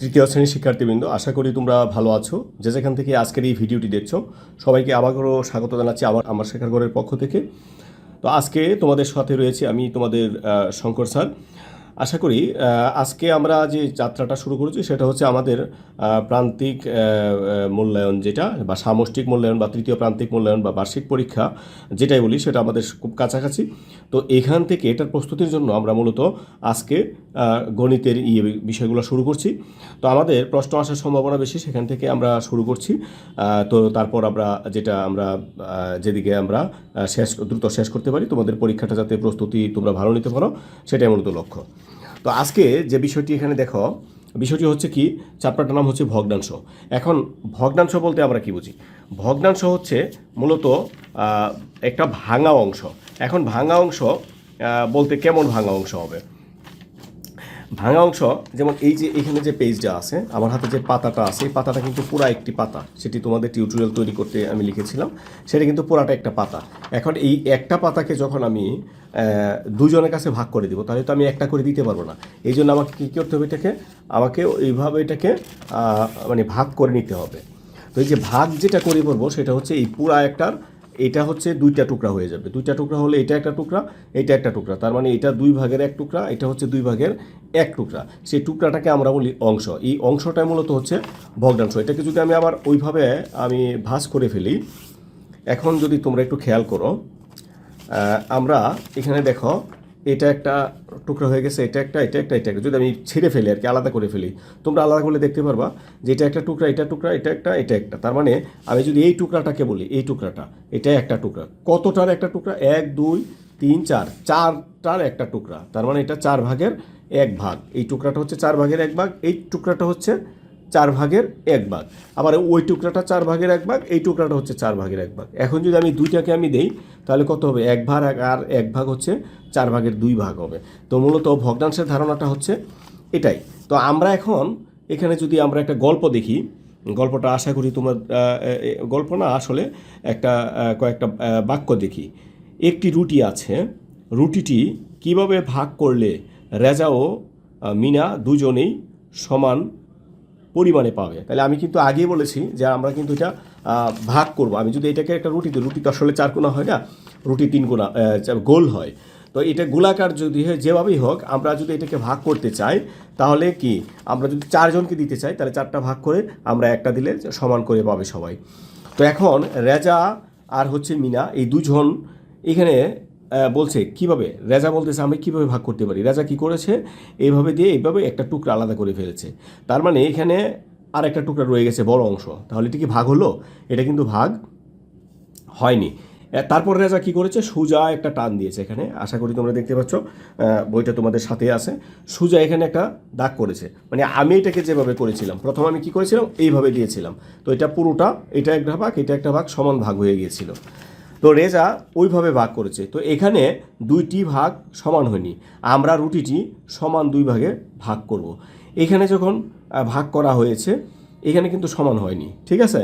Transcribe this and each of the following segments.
তৃতীয় শ্রেণির শিক্ষার্থীবৃন্দ, আশা করি তোমরা ভালো আছো। যে যেখান থেকে আজকের এই ভিডিওটি দেখছ, সবাইকে আবারও স্বাগত জানাচ্ছি আবার আমার শেখার ঘরের পক্ষ থেকে। তো আজকে তোমাদের সাথে রয়েছে আমি তোমাদের শঙ্কর স্যার। আশা করি আজকে আমরা যে যাত্রাটা শুরু করেছি সেটা হচ্ছে আমাদের প্রান্তিক মূল্যায়ন যেটা বা সামষ্টিক মূল্যায়ন বা তৃতীয় প্রান্তিক মূল্যায়ন বা বার্ষিক পরীক্ষা যেটাই বলি সেটা আমাদের খুব কাছাকাছি। তো এখান থেকে এটার প্রস্তুতির জন্য আমরা মূলত আজকে গণিতের ইয়ে বিষয়গুলো শুরু করছি। তো আমাদের প্রশ্ন আসার সম্ভাবনা বেশি, সেখান থেকে আমরা শুরু করছি। তো তারপর আমরা যেটা আমরা যেদিকে আমরা শেষ, দ্রুত শেষ করতে পারি, তোমাদের পরীক্ষাটা যাতে প্রস্তুতি তোমরা ভালো নিতে পারো, সেটাই মূলত লক্ষ্য। তো আজকে যে বিষয়টি এখানে দেখো, বিষয়টি হচ্ছে কি, চ্যাপ্টারটার নাম হচ্ছে ভগ্নাংশ। এখন ভগ্নাংশ বলতে আমরা কি বুঝি? ভগ্নাংশ হচ্ছে মূলত একটা ভাঙা অংশ। এখন ভাঙা অংশ বলতে কেমন ভাঙা অংশ হবে? ভাঙা অংশ? যেমন এই যে এখানে যে পেজটা আছে, আমার হাতে যে পাতাটা আছে, এই পাতাটা কিন্তু পুরা একটি পাতা। সেটি তোমাদের টিউটোরিয়াল তৈরি করতে আমি লিখেছিলাম। সেটা কিন্তু পুরাটা একটা পাতা। এখন এই একটা পাতাকে যখন আমি দুজনের কাছে ভাগ করে দিব, তাহলে তো আমি একটা করে দিতে পারব না। এই জন্য আমাকে কী করতে হবে এটাকে? আমাকে এইভাবে এটাকে মানে ভাগ করে নিতে হবে। তো এই যে ভাগ যেটা করে পড়ব সেটা হচ্ছে এই পুরা একটার এটা হচ্ছে দুইটা টুকরা হয়ে যাবে। দুইটা টুকরা হলে এটা একটা টুকরা, এটা একটা টুকরা। তার মানে এটা দুই ভাগের এক টুকরা, এটা হচ্ছে দুই ভাগের এক টুকরা। সেই টুকরাটাকে আমরা বলি অংশ। এই অংশটাই মূলত হচ্ছে ভগ্নাংশ। এটাকে যদি আমি আবার ওইভাবে আমি ভাস করে ফেলি, এখন যদি তোমরা একটু খেয়াল করো আমরা এখানে দেখো এটা একটা টুকরা হয়ে গেছে, এটা একটা এটা একটা এটা একটা। যদি আমি ছেড়ে ফেলি আর কি, আলাদা করে ফেলি, তোমরা আলাদা করলে দেখতে পারবা যে এটা একটা টুকরা, এটা টুকরা, এটা একটা এটা একটা। তার মানে আমি যদি এই টুকরাটাকে বলি, এই টুকরাটা, এটা একটা টুকরা। কতটার একটা টুকরা? এক, দুই, তিন, চার। চারটার একটা টুকরা। তার মানে এটা চার ভাগের এক ভাগ। এই টুকরাটা হচ্ছে চার ভাগের এক ভাগ। এই টুকরাটা হচ্ছে চার ভাগের এক ভাগ। আবার ওই টুকরাটা চার ভাগের এক ভাগ, এই টুকরাটা হচ্ছে চার ভাগের এক ভাগ। এখন যদি আমি দুইটাকে আমি দেই, তাহলে কত হবে? এক ভাগ আর এক ভাগ হচ্ছে চার ভাগের দুই ভাগ হবে। তো মূলত ভগ্নাংশের ধারণাটা হচ্ছে এটাই। তো আমরা এখন এখানে যদি আমরা একটা গল্প দেখি, গল্পটা আশা করি তোমার গল্প না, আসলে একটা কয়েকটা বাক্য দেখি। একটি রুটি আছে, রুটিটি কীভাবে ভাগ করলে রেজা ও মিনা দুজনেই সমান পরিমাণে পাবে। তাহলে আমি কিন্তু আগেই বলেছি যে আমরা কিন্তু এটা ভাগ করব। আমি যদি এটাকে একটা রুটি দিই রুটি তো আসলে চার কোনা হয় না? রুটি তিন কোনা গোল হয়। তো এটা গোলাকার যদি হয়, যেভাবেই হোক, আমরা যদি এটাকে ভাগ করতে চাই, তাহলে কি? আমরা যদি চারজনকে দিতে চাই, তাহলে চারটা ভাগ করে আমরা একটা দিলে সমান করে পাবে সবাই। তো এখন রেজা আর হচ্ছে মিনা, এই দুজন এখানে বলছে, কীভাবে? রেজা বলতেছে, আমি কীভাবে ভাগ করতে পারি? রেজা কি করেছে? এইভাবে দিয়ে এইভাবে একটা টুকরা আলাদা করে ফেলেছে। তার মানে এখানে আর একটা টুকরা রয়ে গেছে, বড় অংশ। তাহলে এটা কি ভাগ হলো? এটা কিন্তু ভাগ হয়নি। তারপর রেজা কি করেছে? সুজা একটা টান দিয়েছে এখানে। আশা করি তোমরা দেখতে পাচ্ছ বইটা তোমাদের সাথে আছে। সুজা এখানে একটা দাগ করেছে। মানে আমি এটাকে যেভাবে করেছিলাম, প্রথম আমি কি করেছিলাম? এইভাবে দিয়েছিলাম। তো এটা পুরোটা, এটা একটা ভাগ, এটা একটা ভাগ সমান ভাগ হয়ে গিয়েছিল। তো রেজা ওইভাবে ভাগ করেছে। তো এখানে দুইটি ভাগ সমান হয়নি। আমরা রুটিটি সমান দুই ভাগে ভাগ করব। এখানে যখন ভাগ করা হয়েছে, এখানে কিন্তু সমান হয়নি। ঠিক আছে?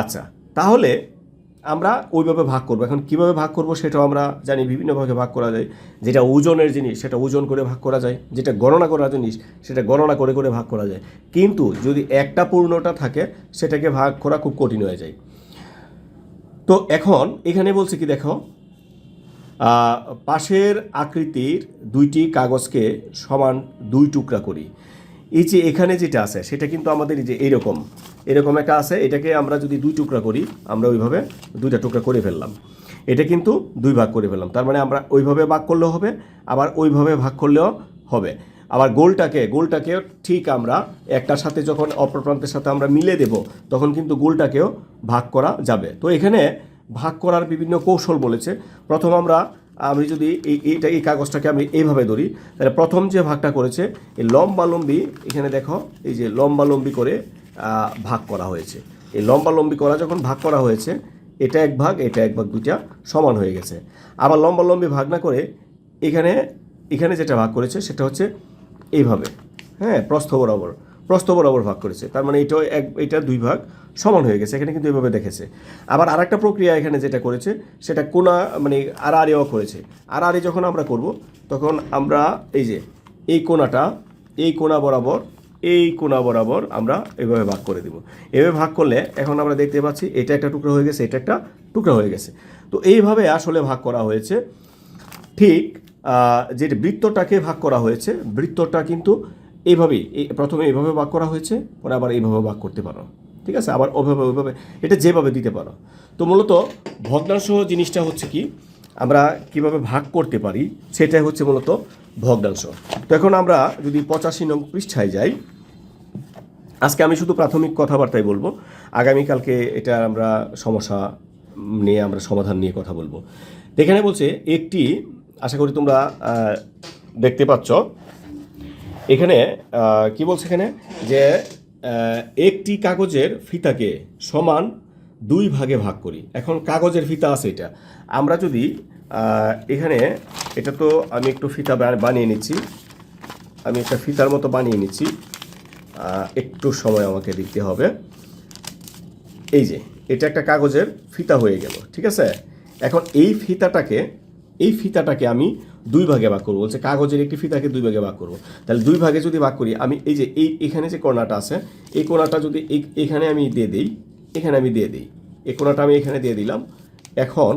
আচ্ছা তাহলে আমরা ওইভাবে ভাগ করব। এখন কীভাবে ভাগ করব সেটাও আমরা জানি বিভিন্নভাবে ভাগ করা যায়। যেটা ওজনের জিনিস, সেটা ওজন করে ভাগ করা যায়। যেটা গণনা করার জিনিস, সেটা গণনা করে করে ভাগ করা যায়। কিন্তু যদি একটা পূর্ণটা থাকে, সেটাকে ভাগ করা খুব কঠিন হয়ে যায়। তো এখন এখানে বলছে কি দেখো পাশের আকৃতির দুইটি কাগজকে সমান দুই টুকরা করি। এই যে এখানে যেটা আছে, সেটা কিন্তু আমাদের এই যে এরকম এরকম একটা আছে, এটাকে আমরা যদি দুই টুকরা করি, আমরা ওইভাবে দুইটা টুকরা করে ফেললাম। এটা কিন্তু দুই ভাগ করে ফেললাম, তার মানে আমরা ওইভাবে ভাগ করলেও হবে, আবার ওইভাবে ভাগ করলেও হবে। আবার গোলটাকে, গোলটাকেও ঠিক আমরা একটার সাথে যখন অপর প্রান্তের সাথে আমরা মিলে দেব, তখন কিন্তু গোলটাকেও ভাগ করা যাবে। তো এখানে ভাগ করার বিভিন্ন কৌশল বলেছে। প্রথম আমরা, আমি যদি এই, এইটা, এই কাগজটাকে আমি এইভাবে ধরি, তাহলে প্রথম যে ভাগটা করেছে, এই লম্বালম্বি, এখানে দেখো, এই যে লম্বালম্বি করে ভাগ করা হয়েছে। এই লম্বালম্বি করা যখন ভাগ করা হয়েছে, এটা এক ভাগ, এটা এক ভাগ দুইটা সমান হয়ে গেছে। আবার লম্বালম্বি ভাগ না করে, এখানে এখানে যেটা ভাগ করেছে, সেটা হচ্ছে এইভাবে। হ্যাঁ প্রস্থ বরাবর। প্রস্থ বরাবর ভাগ করেছে। তার মানে এটাও এক, এটা দুই ভাগ সমান হয়ে গেছে। এখানে কিন্তু এভাবে দেখেছে। আবার আরেকটা প্রক্রিয়া এখানে যেটা করেছে, সেটা কোনা মানে আড়াআড়িও করেছে। আড়াআড়ি যখন আমরা করব, তখন আমরা এই যে, এই কোনাটা, এই কোনা বরাবর, এই কোনা বরাবর আমরা এভাবে ভাগ করে দিব। এভাবে ভাগ করলে এখন আমরা দেখতে পাচ্ছি, এটা একটা টুকরো হয়ে গেছে, এটা একটা টুকরো হয়ে গেছে। তো এইভাবে আসলে ভাগ করা হয়েছে। ঠিক যেটা বৃত্তটাকে ভাগ করা হয়েছে, বৃত্তটা কিন্তু এইভাবেই, এই প্রথমে এইভাবে ভাগ করা হয়েছে, পরে আবার এইভাবে ভাগ করতে পারো। ঠিক আছে? আবার ওইভাবে ওইভাবে এটা যেভাবে দিতে পারো। তো মূলত ভগ্নাংশ জিনিসটা হচ্ছে কি, আমরা কীভাবে ভাগ করতে পারি, সেটাই হচ্ছে মূলত ভগ্নাংশ। তো এখন আমরা যদি পঁচাশি নং পৃষ্ঠায় যাই, আজকে আমি শুধু প্রাথমিক কথাবার্তাই বলব। আগামীকালকে এটা আমরা সমস্যা নিয়ে, আমরা সমাধান নিয়ে কথা বলব। এখানে বলছে, একটি আশা করি তোমরা দেখতে পাচ্ছ। এখানে কি বলছে এখানে? যে একটি কাগজের ফিতাকে সমান দুই ভাগে ভাগ করি। এখন কাগজের ফিতা আছে এটা। আমরা যদি এখানে, এটা তো আমি একটু ফিতা বানিয়ে নিচ্ছি। আমি একটা ফিতার মতো বানিয়ে নিচ্ছি। একটু সময় আমাকে দিতে হবে। এই যে, এটা একটা কাগজের ফিতা হয়ে গেল, ঠিক আছে? এখন এই ফিতাটাকে এই ফিতাটাকে আমি দুই ভাগে ভাগ করব। বলছে কাগজের একটি ফিতাকে দুই ভাগে ভাগ করব। তাহলে দুই ভাগে যদি ভাগ করি, আমি এই যে এই এখানে যে কোনাটা আছে, এই কোনাটা যদি এখানে আমি দিয়ে দিই, এখানে আমি দিয়ে দিই। এই কোনাটা আমি এখানে দিয়ে দিলাম। এখন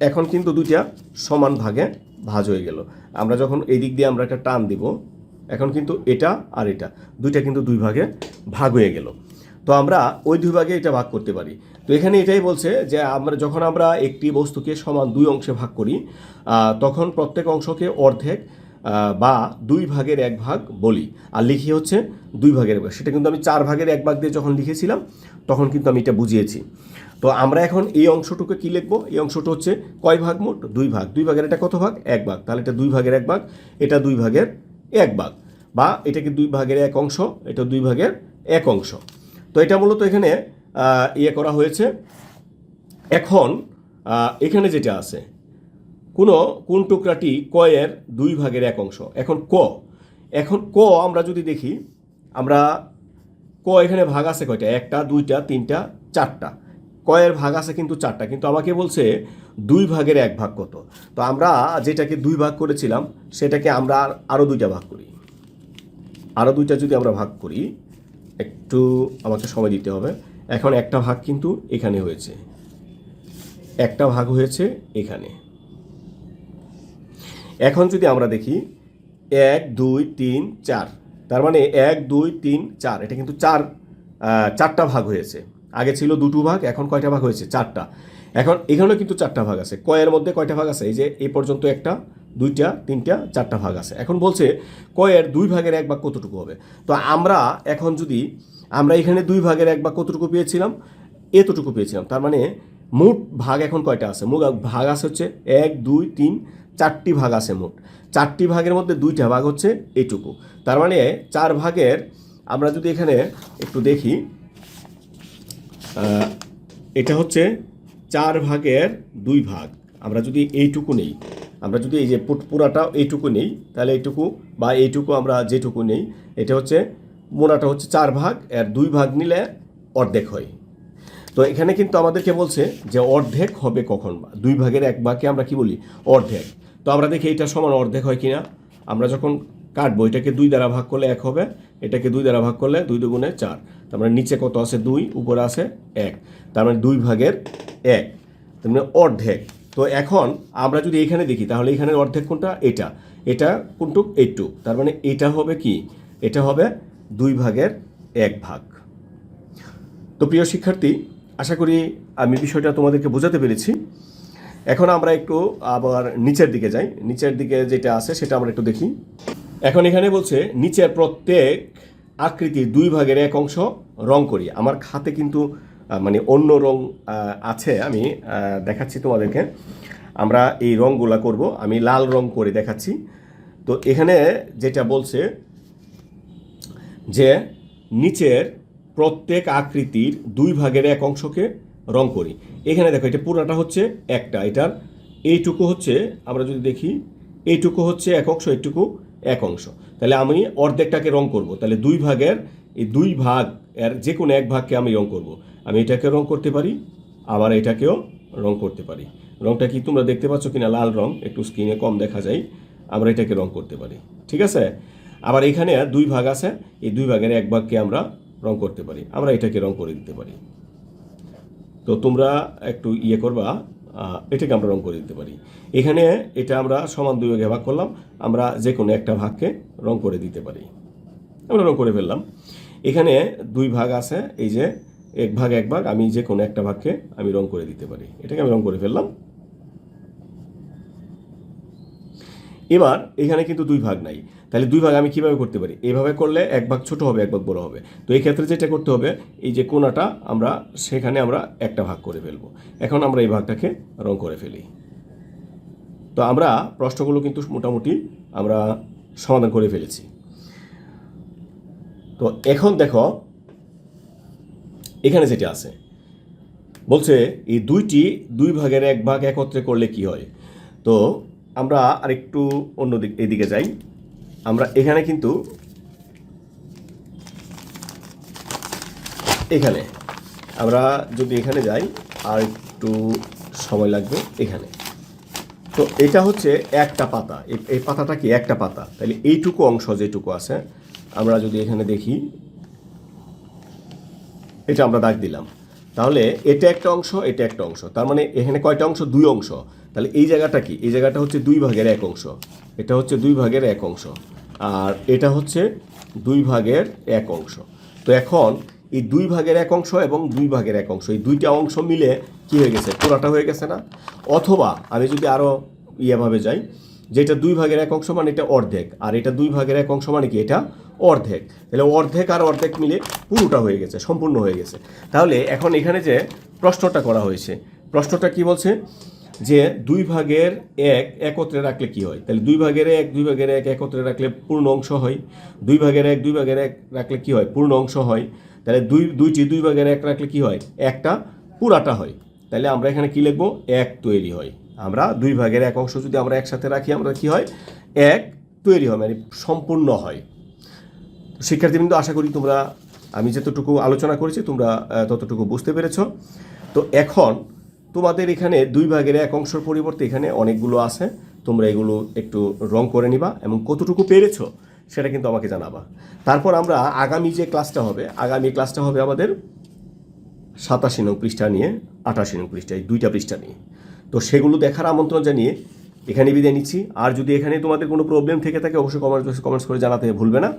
এখন কিন্তু দুইটা সমান ভাগে ভাজ হয়ে গেল। আমরা যখন এই দিক দিয়ে আমরা একটা টান দিব, এখন কিন্তু এটা আর এটা, দুইটা কিন্তু দুই ভাগে ভাগ হয়ে গেল। তো আমরা ওই দুই ভাগে এটা ভাগ করতে পারি। তো এখানে এটাই বলছে যে আমরা যখন আমরা একটি বস্তুকে সমান দুই অংশে ভাগ করি তখন প্রত্যেক অংশকে অর্ধেক বা দুই ভাগের এক ভাগ বলি। আর লিখি হচ্ছে দুই ভাগের এক ভাগ। সেটা কিন্তু আমি চার ভাগের এক ভাগ দিয়ে যখন লিখেছিলাম, তখন কিন্তু আমি এটা বুঝিয়েছি। তো আমরা এখন এই অংশটুকু কি লিখব? এই অংশটা হচ্ছে কয় ভাগ মোট? দুই ভাগ। দুই ভাগের এটা কত ভাগ? এক ভাগ। তাহলে এটা দুই ভাগের এক ভাগ, এটা দুই ভাগের এক ভাগ। বা এটাকে দুই ভাগের এক অংশ, এটা দুই ভাগের এক অংশ। তো এটা মূলত এখানে ইয়ে করা হয়েছে। এখন এখানে যেটা আছে, কোনো, কোন টুকরাটি কয়ের দুই ভাগের এক অংশ? এখন ক। এখন ক আমরা যদি দেখি, আমরা ক এখানে ভাগ আছে কয়টা? একটা, দুইটা, তিনটা, চারটা। কয়ের ভাগ আছে কিন্তু চারটা, কিন্তু আমাকে বলছে দুই ভাগের এক ভাগ কত? তো আমরা যেটাকে দুই ভাগ করেছিলাম, সেটাকে আমরা আর- আরও দুইটা ভাগ করি। আরও দুইটা যদি আমরা ভাগ করি, একটু আমাকে সময় দিতে হবে। এখন একটা ভাগ কিন্তু এখানে হয়েছে। একটা ভাগ হয়েছে এখানে। এখন যদি আমরা দেখি, এক, দুই, তিন, চার। তার মানে এক, দুই, তিন, চার। এটা কিন্তু চার চারটা ভাগ হয়েছে। আগে ছিল দুটো ভাগ, এখন কয়টা ভাগ হয়েছে? চারটা। এখন এখানেও কিন্তু চারটা ভাগ আছে। কয়ের মধ্যে কয়টা ভাগ আছে? এই যে এই পর্যন্ত একটা দুইটা, তিনটা, চারটা ভাগ আছে। এখন বলছে কয়ের দুই ভাগের এক ভাগ কতটুকু হবে? তো আমরা এখন যদি, আমরা এখানে দুই ভাগের এক ভাগ কতটুকু পেয়েছিলাম? এতটুকু পেয়েছিলাম। তার মানে মোট ভাগ এখন কয়টা আছে? মোট ভাগ আছে হচ্ছে এক, দুই, তিন, চারটি ভাগ আছে মোট। চারটি ভাগের মধ্যে দুইটা ভাগ হচ্ছে এইটুকু তার মানে চার ভাগের, আমরা যদি এখানে একটু দেখি এটা হচ্ছে চার ভাগের দুই ভাগ। আমরা যদি এইটুকু নেই আমরা যদি এই যে পুরাটা এইটুকু নেই, তাহলে এইটুকু বা এইটুকু আমরা যেটুকু নেই, এটা হচ্ছে, মোনাটা হচ্ছে চার ভাগ, আর দুই ভাগ নিলে অর্ধেক হয়। তো এখানে কিন্তু আমাদেরকে বলছে যে অর্ধেক হবে কখন? দুই ভাগের এক ভাগকে আমরা কি বলি? অর্ধেক। তো আমরা দেখি এটা সমান অর্ধেক হয় কিনা। আমরা যখন কাটবো, এটাকে দুই দ্বারা ভাগ করলে এক হবে, এটাকে দুই দ্বারা ভাগ করলে দুই দুগুণে চার। তার মানে নিচে কত আছে? দুই, উপরে আছে এক। তার মানে দুই ভাগের এক। তার মানে অর্ধেক। তো এখন আমরা যদি এখানে দেখি, তাহলে এখানে অর্ধেক কোনটা এটা। এটা কোনটুক এইটুক। তার মানে এটা হবে কি? এটা হবে দুই ভাগের এক ভাগ। তো প্রিয় শিক্ষার্থী, আশা করি আমি বিষয়টা তোমাদেরকে বোঝাতে পেরেছি। এখন আমরা একটু আবার নিচের দিকে যাই। নিচের দিকে যেটা আছে, সেটা আমরা একটু দেখি। এখন এখানে বলছে, নিচের প্রত্যেক আকৃতির দুই ভাগের এক অংশ রং করি। আমার খাতে কিন্তু মানে অন্য রং আছে, আমি দেখাচ্ছি তোমাদেরকে। আমরা এই রংগুলা করব, আমি লাল রং করে দেখাচ্ছি। তো এখানে যেটা বলছে যে নিচের প্রত্যেক আকৃতির দুই ভাগের এক অংশকে রং করি। এখানে দেখো, এটা পুরাটা হচ্ছে একটা, এটার এইটুকু হচ্ছে, আমরা যদি দেখি, এইটুকু হচ্ছে এক অংশ, এইটুকু এক অংশ। তাহলে আমি অর্ধেকটাকে রং করব, তাহলে দুই ভাগের, এই দুই ভাগ, এর যে কোনো এক ভাগকে আমি রং করব। আমি এটাকে রং করতে পারি, আবার এটাকেও রং করতে পারি। রংটা কি তোমরা দেখতে পাচ্ছ কিনা? লাল রং, একটু স্ক্রিনে কম দেখা যায় আমরা এটাকে রং করতে পারি। ঠিক আছে? আবার এখানে দুই ভাগ আছে, এই দুই ভাগের এক ভাগকে আমরা রং করতে পারি, আমরা এটাকে রং করে দিতে পারি। তো তোমরা একটু ইয়ে করবা এটাকে আমরা রং করে দিতে পারি। এখানে এটা আমরা সমান দুই ভাগে ভাগ করলাম, আমরা যে কোনো একটা ভাগকে রং করে দিতে পারি। আমরা রং করে ফেললাম। এখানে দুই ভাগ আছে, এই যে এক ভাগ এক ভাগ, আমি যে কোনো একটা ভাগকে আমি রং করে দিতে পারি। এটাকে আমি রং করে ফেললাম। এবার এখানে কিন্তু দুই ভাগ নাই। তাহলে দুই ভাগ আমি কীভাবে করতে পারি? এইভাবে করলে এক ভাগ ছোট হবে, এক ভাগ বড় হবে। তো এই ক্ষেত্রে যেটা করতে হবে, এই যে কোনাটা, আমরা সেখানে আমরা একটা ভাগ করে ফেলব। এখন আমরা এই ভাগটাকে রং করে ফেলি। তো আমরা প্রশ্নগুলো কিন্তু মোটামুটি আমরা সমাধান করে ফেলেছি। তো এখন দেখো এখানে যেটা আছে, বলছে এই দুইটি দুই ভাগের এক ভাগ একত্রে করলে কি হয়? তো আমরা আরেকটু অন্য দিক, এদিকে যাই। আমরা এখানে কিন্তু এখানে, আমরা যদি এখানে যাই আর একটু সময় লাগবে এখানে। তো এটা হচ্ছে একটা পাতা। এই- পাতাটা কি? একটা পাতা। তাহলে এইটুকু অংশ যেটুকু আছে, আমরা যদি এখানে দেখি এটা আমরা দাগ দিলাম। তাহলে এটা একটা অংশ, এটা একটা অংশ। তার মানে এখানে কয়টা অংশ? দুই অংশ। তাহলে এই জায়গাটা কি? এই জায়গাটা হচ্ছে দুই ভাগের এক অংশ। এটা হচ্ছে দুই ভাগের এক অংশ। আর এটা হচ্ছে দুই ভাগের এক অংশ। তো এখন এই দুই ভাগের এক অংশ এবং দুই ভাগের এক অংশ, এই দুইটা অংশ মিলে কি হয়ে গেছে? পুরাটা হয়ে গেছে না? অথবা আমি যদি আরও ইয়েভাবে যাই, যেটা দুই ভাগের এক অংশ মানে এটা অর্ধেক, আর এটা দুই ভাগের এক অংশ মানে কি? এটা অর্ধেক। তাহলে অর্ধেক আর অর্ধেক মিলে পুরোটা হয়ে গেছে, সম্পূর্ণ হয়ে গেছে। তাহলে এখন এখানে যে প্রশ্নটা করা হয়েছে, প্রশ্নটা কি বলছে? যে দুই ভাগের এক একত্রে রাখলে কি হয়? তাহলে দুই ভাগের এক, দুই ভাগের এক একত্রে রাখলে পূর্ণ অংশ হয়। দুই ভাগের এক, দুই ভাগের এক রাখলে কি হয়? পূর্ণ অংশ হয়। তাহলে দুই, দুইটি দুই ভাগের এক রাখলে কি হয়? একটা পুরাটা হয়। তাহলে আমরা এখানে কি লিখব? এক তৈরি হয়। আমরা দুই ভাগের এক অংশ যদি আমরা একসাথে রাখি, আমরা কি হয়? এক তৈরি হয় মানে সম্পূর্ণ হয়। শিক্ষার্থীবৃন্দ, আশা করি তোমরা, আমি যতটুকু আলোচনা করেছি, তোমরা ততটুকু বুঝতে পেরেছ। তো এখন তোমাদের এখানে দুই ভাগের এক অংশের পরিবর্তে এখানে অনেকগুলো আছে। তোমরা এগুলো একটু রং করে নিবা এবং কতটুকু পেরেছ সেটা কিন্তু আমাকে জানাবা। তারপর আমরা আগামী যে ক্লাসটা হবে, আগামী ক্লাসটা হবে আমাদের সাতাশি নং পৃষ্ঠা নিয়ে আটাশি নং পৃষ্ঠা, এই দুইটা পৃষ্ঠা নিয়ে। তো সেগুলো দেখার আমন্ত্রণ জানিয়ে এখানে বিদায় নিচ্ছি। আর যদি এখানে তোমাদের কোনো প্রবলেম থেকে থাকে, অবশ্যই কমেন্ট কমেন্টস করে জানাতে ভুলবে না।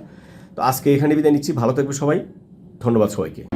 তো আজকে এখানে বিদায় নিচ্ছি। ভালো থাকবে সবাই। ধন্যবাদ সবাইকে।